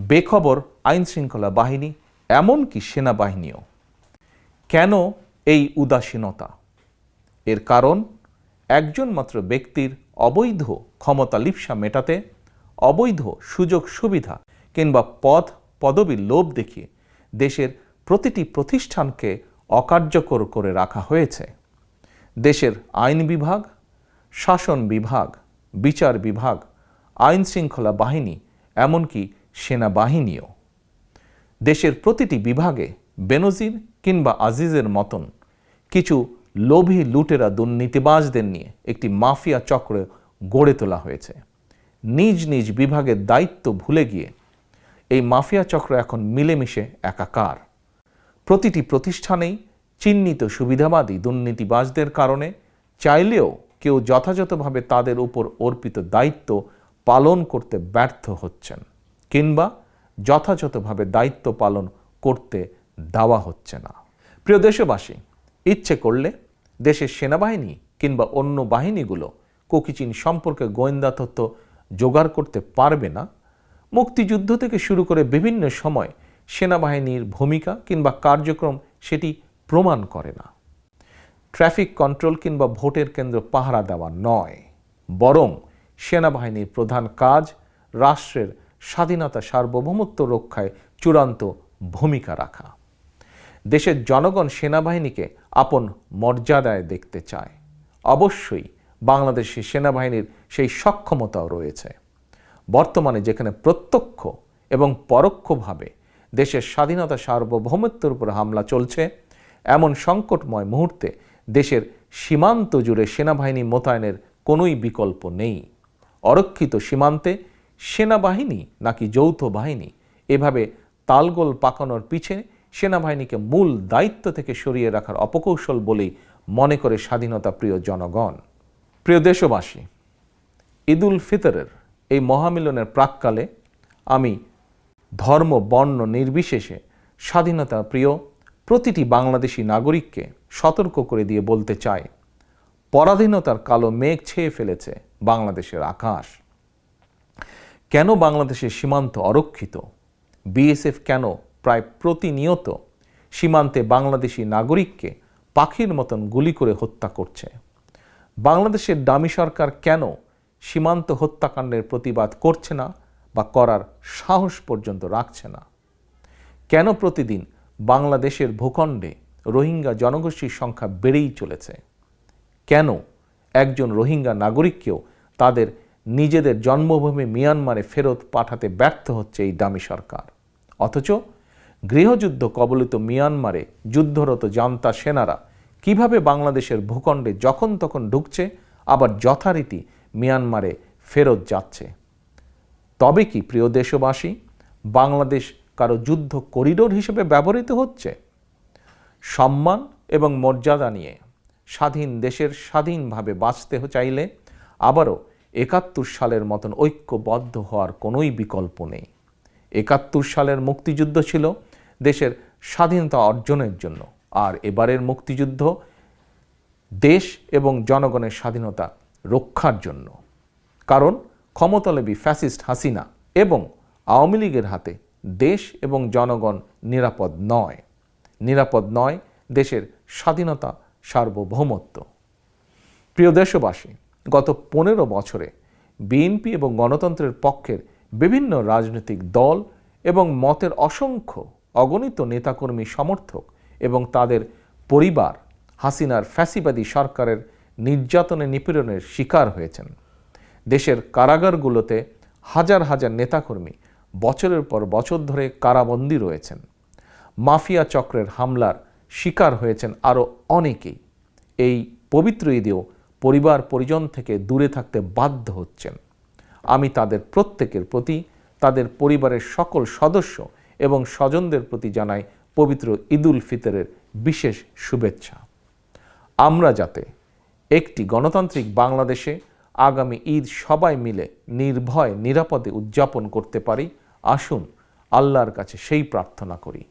বেখবর আইন শৃঙ্খলা বাহিনী, এমনকি সেনাবাহিনীও। কেন এই উদাসীনতা? এর কারণ, একজন মাত্র ব্যক্তির অবৈধ ক্ষমতা লিপসা মেটাতে, অবৈধ সুযোগ সুবিধা কিংবা পদ পদবীর লোভ দেখিয়ে দেশের প্রতিটি প্রতিষ্ঠানকে অকার্যকর করে রাখা হয়েছে। দেশের আইন বিভাগ, শাসন বিভাগ, বিচার বিভাগ আইন শৃঙ্খলা বাহিনী, এমনকি সেনাবাহিনীও। দেশের প্রতিটি বিভাগে বেনজির কিংবা আজিজের মতন কিছু লোভী লুটেরা দুর্নীতিবাজদের নিয়ে একটি মাফিয়া চক্র গড়ে তোলা হয়েছে। নিজ নিজ বিভাগের দায়িত্ব ভুলে গিয়ে এই মাফিয়া চক্র এখন মিলেমিশে একাকার। প্রতিটি প্রতিষ্ঠানেই চিহ্নিত সুবিধাবাদী দুর্নীতিবাজদের কারণে চাইলেও কেউ যথাযথভাবে তাদের উপর অর্পিত দায়িত্ব পালন করতে ব্যর্থ হচ্ছেন। কিংবা যথাযথভাবে দায়িত্ব পালন করতে দেওয়া হচ্ছে না। প্রিয় দেশবাসী, ইচ্ছে করলে দেশের সেনাবাহিনী কিংবা অন্য বাহিনীগুলো কোকিচিন সম্পর্কে গোয়েন্দা তথ্য জোগাড় করতে পারবে না। মুক্তিযুদ্ধ থেকে শুরু করে বিভিন্ন সময় সেনাবাহিনীর ভূমিকা কিংবা কার্যক্রম সেটি প্রমাণ করে না। ট্রাফিক কন্ট্রোল কিংবা ভোটের কেন্দ্র পাহারা দেওয়া নয়। বরং সেনাবাহিনীর প্রধান কাজ রাষ্ট্রের স্বাধীনতা সার্বভৌমত্ব রক্ষায় চূড়ান্ত ভূমিকা রাখা। দেশের জনগণ সেনাবাহিনীকে আপন মর্যাদায় দেখতে চায়। অবশ্যই বাংলাদেশের সেনাবাহিনীর সেই সক্ষমতাও রয়েছে। বর্তমানে যেখানে প্রত্যক্ষ এবং পরোক্ষভাবে দেশের স্বাধীনতা সার্বভৌমত্বের উপর হামলা চলছে, এমন সংকটময় মুহূর্তে দেশের সীমান্ত জুড়ে সেনাবাহিনী মোতায়েনের কোনোই বিকল্প নেই। অরক্ষিত সীমান্তে সেনাবাহিনী নাকি যৌথ বাহিনী এভাবে তালগোল পাকানোর পিছে সেনাবাহিনীকে মূল দায়িত্ব থেকে সরিয়ে রাখার অপকৌশল বলেই মনে করে স্বাধীনতা প্রিয় জনগণ। প্রিয় দেশবাসী ঈদুল ফিতরের এই মহামিলনের প্রাককালে আমি ধর্ম, বর্ণ নির্বিশেষে স্বাধীনতা প্রিয় প্রতিটি বাংলাদেশি নাগরিককে সতর্ক করে দিয়ে বলতে চাই, পরাধীনতার কালো মেঘ ছেয়ে ফেলেছে বাংলাদেশের আকাশ। কেন বাংলাদেশের সীমান্ত অরক্ষিত? বিএসএফ কেন প্রায় প্রতিনিয়ত সীমান্তে বাংলাদেশি নাগরিককে পাখির মতন গুলি করে হত্যা করছে? বাংলাদেশের দামি সরকার কেন সীমান্ত হত্যাকাণ্ডের প্রতিবাদ করছে না বা করার সাহস পর্যন্ত রাখছে না? কেন প্রতিদিন বাংলাদেশের ভূখণ্ডে রোহিঙ্গা জনগোষ্ঠীর সংখ্যা বেড়েই চলেছে? কেন একজন রোহিঙ্গা নাগরিককেও তাদের নিজেদের জন্মভূমি মিয়ানমারে ফেরত পাঠাতে ব্যর্থ হচ্ছে এই দামি সরকার। অথচ গৃহযুদ্ধ কবলিত মিয়ানমারে যুদ্ধরত জান্তা সেনারা কীভাবে বাংলাদেশের ভূখণ্ডে যখন তখন ঢুকছে, আবার যথারীতি মিয়ানমারে ফেরত যাচ্ছে? তবে কি প্রিয় দেশবাসী, বাংলাদেশ কারও যুদ্ধ করিডোর হিসেবে ব্যবহৃত হচ্ছে? সম্মান এবং মর্যাদা নিয়ে স্বাধীন দেশের স্বাধীনভাবে বাঁচতে চাইলে আবারও একাত্তর সালের মতন ঐক্যবদ্ধ হওয়ার কোনোই বিকল্প নেই। একাত্তর সালের মুক্তিযুদ্ধ ছিল দেশের স্বাধীনতা অর্জনের জন্য, আর এবারের মুক্তিযুদ্ধ দেশ এবং জনগণের স্বাধীনতা রক্ষার জন্য। কারণ ক্ষমতালেবী ফ্যাসিস্ট হাসিনা এবং আওয়ামী লীগের হাতে দেশ এবং জনগণ নিরাপদ নয়। নিরাপদ নয় দেশের স্বাধীনতা সার্বভৌমত্ব। প্রিয় দেশবাসী গত পনেরো বছরে বিএনপি এবং গণতন্ত্রের পক্ষের বিভিন্ন রাজনৈতিক দল এবং মতের অসংখ্য অগণিত নেতাকর্মী সমর্থক এবং তাদের পরিবার হাসিনার ফ্যাসিবাদী সরকারের নির্যাতনে নিপীড়নের শিকার হয়েছেন। দেশের কারাগারগুলোতে হাজার হাজার নেতাকর্মী বছরের পর বছর ধরে কারাবন্দী রয়েছেন। মাফিয়া চক্রের হামলার শিকার হয়েছেন আরও অনেকেই। এই পবিত্র ঈদেও পরিবার, পরিজন থেকে দূরে থাকতে বাধ্য হচ্ছেন। আমি তাদের প্রত্যেকের প্রতি, তাদের পরিবারের সকল সদস্য এবং স্বজনদের প্রতি জানাই পবিত্র ঈদুল ফিতরের বিশেষ শুভেচ্ছা। আমরা যাতে একটি গণতান্ত্রিক বাংলাদেশে আগামী ঈদ সবাই মিলে নির্ভয়, নিরাপদে উদযাপন করতে পারি, আসুন আল্লাহর কাছে সেই প্রার্থনা করি।